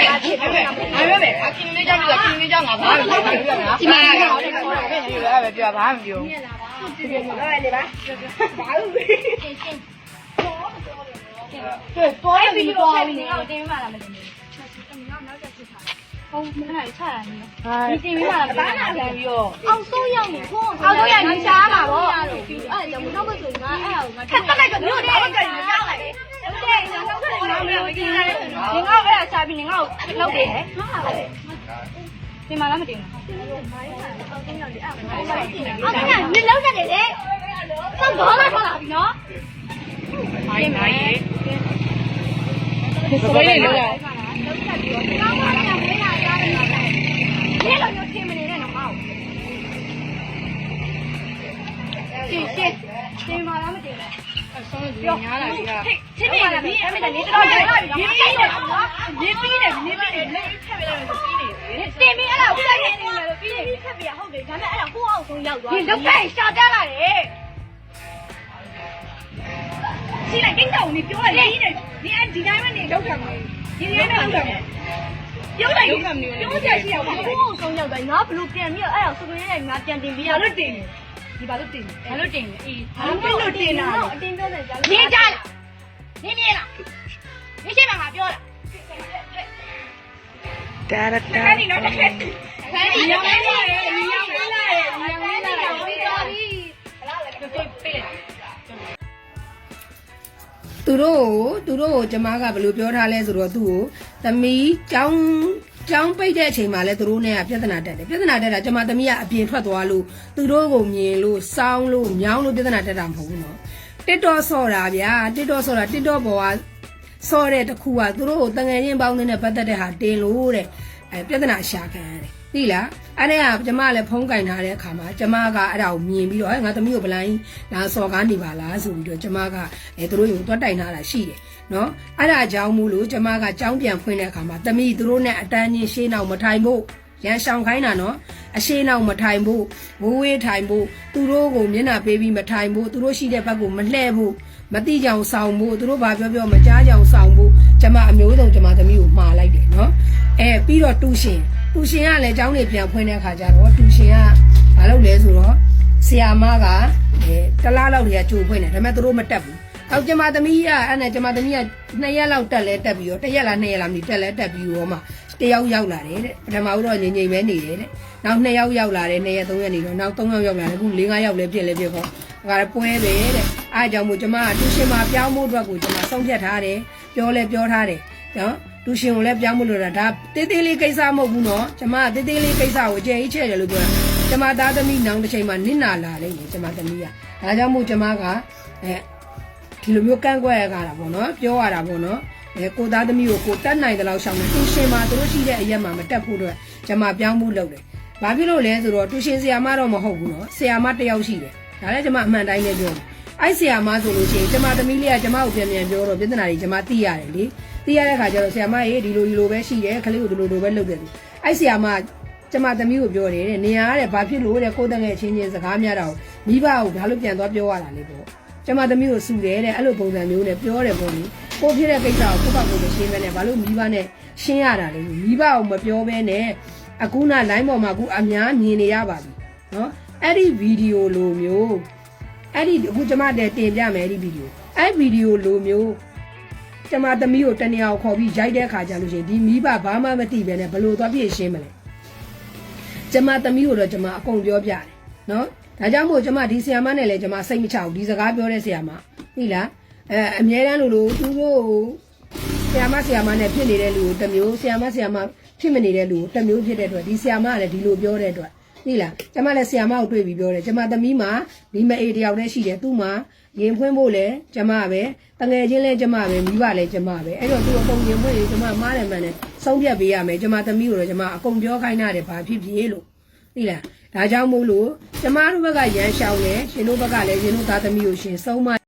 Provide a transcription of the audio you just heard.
ပဲအားပဲပဲအခင်းလေးကြောင့်အခင်းလေးကြောင့်ငါဘာမှမပြောဘူးနော်ဒီမှာဟောတယ်ခေါ်တယ်ပဲပဲပြောဘာမှမပြောဘူးတော်ပြီတော်ပြီငါတင်မှလာမတင်ဘူးဟုတ်မင်းကချတာနေဒီတင်မှလာဘာနာခံပြီးတော့အောင်စိုးရောက်နေခေါင်းအောက်တော့ရနေရှားမှာပေါ့အဲ့ဒါကြောင့်နောက်ဘက်ဆိုငါအဲ့ဟာကိုငါခက်တက် ဒါရှာပြီးငါ့ကိုလောက်တယ်တင်မှလာမတင်ဘူးအောက်ကညလောက်တယ်လေဆက်ဘောလာထွက်လာပြီနော်မိုင်းမိုင်းရေစပိတ်လေးလောက်ရဒီလိုမျိုးတင်မနေတဲ့တော့မဟုတ်ရှင်းရှင်းတင်မှလာမတင်ဘူး ဆုံးလို့ညားလာပြီကချင်းနေတယ်ဒီအမေတည်းတော်တော်လာပြီရေးပြီးတယ်နော်ရေးပြီးတယ်ရေးပြီးတယ်လက်ထပ်ပြီးတော့ပြီးနေတယ်တင်ပြီးအဲ့ဒါဦးလိုက်နေတယ်လို့ပြီးနေပြီးထပ်ပြီးဟုတ်တယ်ဒါပေမဲ့အဲ့ဒါကိုအောင်ဆုံးရောက်သွားဒီလုတ်ကိုရှာတက်လာတယ်စီလိုက်ကိစ္စကိုနေပြောလိုက်ဒီနေဒီအဒီတိုင်းမနေလောက်ခံမယ်ဒီဒီတိုင်းမလောက်ခံမယ်ပြောလိုက်ပြောကြရှိအောင်ကိုအောင်ဆုံးရောက်သွားငါဘလို့ပြန်ပြီးတော့အဲ့ဒါဆိုရင်လည်းငါပြန်တင်ပြီးရဘာလို့တင် ဒီဘာလို့တင်ဘာလို့တင်လဲအေးဘာလို့တင်တာအတင်းပြောတယ်ကြာနင်းကြလားနင်းမြင်လားဒီရှိမှငါပြောတာတာရတာခဏနေတော့တစ်ခါခဏနေတော့တစ်ခါညောင်းလာတယ်ညောင်းလာတယ်ညောင်းလာတ သူတို့ကိုသူတို့ကိုကျမကဘယ်လိုပြောထားလဲဆိုတော့သူ့ကိုသမီးကျောင်းကျောင်းပိတ်တဲ့အချိန်မှာလဲသူတို့နဲ့ကပြဿနာတက်တယ်ပြဿနာတက်တာကျမသမီးကအပြင်ထွက်သွားလို့သူတို့ကိုမြင်လို့စောင်းလို့ညောင်းလို့ပြဿနာတက်တာမဟုတ်ဘူးနော်တစ်တော့ဆော့တာဗျာတစ်တော့ဆော့တာတစ်တော့ဘောကဆော့တဲ့တစ်ခုကသူတို့ကိုတငယ်ချင်းပေါင်းနေတဲ့ပတ်သက်တဲ့ဟာတင်လို့တဲ့အဲပြဿနာရှာခံရတယ် သိလားအဲ့ဒါကကျမလည်းဖုံးကင်ထားတဲ့အခါမှာကျမကအဲ့ဒါကိုမြင်ပြီးတော့ဟဲ့ငါသမီးကိုဗလိုင်းလာစော်ကားနေပါလားဆိုပြီးတော့ကျမကအဲသူတို့ယူတွတ်တိုင်ထားတာရှိတယ်နော်အဲ့ဒါကြောင့်မို့လို့ကျမကကြောင်းပြန်ဖွင့်တဲ့အခါမှာသမီးသူတို့နဲ့အတန်းချင်းရှေးနောက်မထိုင်ဖို့ရန်ရှောင်ခိုင်းတာနော်အရှိနောက်မထိုင်ဖို့ဝိုးဝေးထိုင်ဖို့သူတို့ကိုမျက်နှာပေးပြီးမထိုင်ဖို့သူတို့ရှိတဲ့ဘက်ကိုမလှဲ့ဖို့မတိကြောင်ဆောင်ဖို့သူတို့ဘာပြောပြောမကြားကြောင်ဆောင်ဖို့ကျမအမျိုးစုံကျမသမီးကိုမှားလိုက်တယ်နော်အဲပြီးတော့တူရှင်တူ ရှင်ကလည်းကျောင်းနေပြန်ဖွင့်တဲ့အခါကျတော့တူရှင်ကဘာလုပ်လဲဆိုတော့ဆီယာမကအဲတလားလောက်တည်းကကြိုဖွင့်တယ်ဒါပေမဲ့သူတို့မတက်ဘူးအောက်ကျမသမီးကအဲ့နဲ့ကျမသမီးကနှစ်ရက်လောက်တက်လဲတက်ပြီးတော့တစ်ရက်လားနှစ်ရက်လားမသိတက်လဲတက်ပြီးတော့မှတယောက်ရောက်လာတယ်တဲ့ပထမဦးတော့ငြိမ်ငြိမ်ပဲနေတယ်တဲ့နောက်နှစ်ယောက်ရောက်လာတယ်နှစ်ရက်သုံးရက်နေတော့နောက်သုံးယောက်ရောက်လာတယ်အခု၄၅ယောက်လည်းပြည့်လဲပြည့်ပေါ့ဒါကပွဲပဲတဲ့အားကြောင့်မို့ကျမကတူရှင်မှာပြောင်းဖို့အတွက်ကိုကျမဆုံးဖြတ်ထားတယ်ပြောလဲပြောထားတယ်နော် တူရှင်ကိုလည်းပြောင်းဖို့လို့တာဒါတေးသေးလေးကိစ္စမဟုတ်ဘူးနော်ကျမကတေးသေးလေးကိစ္စကိုအကျယ်ကြီးချဲ့တယ်လို့ပြောတာကျမသားသမီးနောင်တစ်ချိန်မှာနစ်နာလာလိမ့်မယ်ကျမသမီးကဒါကြောင့်မို့ကျမကအဲဒီလိုမျိုးကန့်ကွက်ရတာပေါ့နော်ပြောရတာပေါ့နော်အဲကိုသားသမီးကိုကိုတက်နိုင်တဲ့လောက်ရှောင်းတယ်တူရှင်မှာသူတို့ရှိတဲ့အရက်မှာမတက်ဖို့တော့ကျွန်မပြောင်းဖို့လုပ်တယ်။ဘာဖြစ်လို့လဲဆိုတော့တူရှင်ဆရာမတော့မဟုတ်ဘူးနော်ဆရာမတစ်ယောက်ရှိတယ်။ဒါလည်းကျွန်မအမှန်တိုင်းနဲ့ပြောတယ်။ အဲ့ဆရာမဆိုလို့ရှိရင်ကျွန်မသမီးလေးကကျွန်မကိုပြန်ပြန်ပြောတော့ပြဿနာတွေကျွန်မသိရတယ်လေ။သိရတဲ့ခါကျတော့ဆရာမရေဒီလိုဒီလိုပဲရှိတယ်ခလေးကိုဒီလိုလိုပဲလုပ်တယ်။အဲ့ဆရာမကျွန်မသမီးကိုပြောတယ်တဲ့နေရာတဲ့ဘာဖြစ်လို့တဲ့ကိုယ်တငယ်ချင်းချင်းစကားများတာကိုမိဘကိုဘာလို့ပြန်သွားပြောရတာလဲပေါ့။ကျမသမီးကိုစုတယ်တဲ့အဲ့လိုပုံစံမျိုးနဲ့ပြောတယ်ပေါ့လေကိုဖြစ်တဲ့ကိစ္စကိုကိုယ့်ဘက်ကိုယ်ရှင်းမဲနဲ့ဘာလို့မိဘနဲ့ရှင်းရတာလဲမိဘကိုမပြောဘဲနဲ့အခုန line ပေါ်မှာအခုအများမြင်နေရပါပြီနော်အဲ့ဒီဗီဒီယိုလိုမျိုး အဲ့ဒီအခုကျမတည်းတင်ပြမယ်အဲ့ဒီဗီဒီယိုအဲ့ဗီဒီယိုလိုမျိုးကျမသမီးကိုတနေရာကိုခေါ်ပြီးရိုက်တဲ့ခါကျလို့ရှိရင်ဒီမိဘဘာမှမသိပဲနဲ့ဘလို့သွားပြည့်ရှင်းမလဲကျမသမီးကိုတော့ကျမအကုန်ပြောပြတယ်နော်ဒါကြောင့်မို့ကျွန်မဒီဆီယာမနဲ့လည်းကျွန်မစိတ်မချဘူးဒီစကားပြောတဲ့ဆီယာမသိလားအဲအမြဲတမ်းလို့လို့သူတို့ဆီယာမဆီယာမနဲ့ဖြစ်နေတဲ့လူကိုတစ်မျိုးဆီယာမဆီယာမဖြစ်မနေတဲ့လူကိုတစ်မျိုးဖြစ်တဲ့အတွက်ဒီဆီယာမကလည်းဒီလိုပြောတဲ့အတွက် သိလားကျွန်မလည်းဆီယာမကိုတွေ့ပြီးပြောတယ်ကျွန်မသမီးမှာဒီမအေးတယောက်တည်းရှိတယ်သူ့မှာရင်ဖွင့်ဖို့လည်းကျွန်မပဲတငယ်ချင်းလည်းကျွန်မပဲမိဘလည်းကျွန်မပဲအဲ့တော့သူအကုန်ရင်ဖွင့်ရင်ကျွန်မမားတယ်မှန်တယ်ဆုံးဖြတ်ပေးရမယ်ကျွန်မသမီးကိုတော့ကျွန်မအကုန်ပြောခိုင်းတာတယ်ဘာဖြစ်ဖြစ်လို့သိလားဒါကြောင့်မို့လို့ကျမတို့ဘက်ကရန်ရှောင်းတယ်ရှင်တို့ဘက်ကလည်းရှင်တို့သားသမီးကိုရှင်ဆုံးမ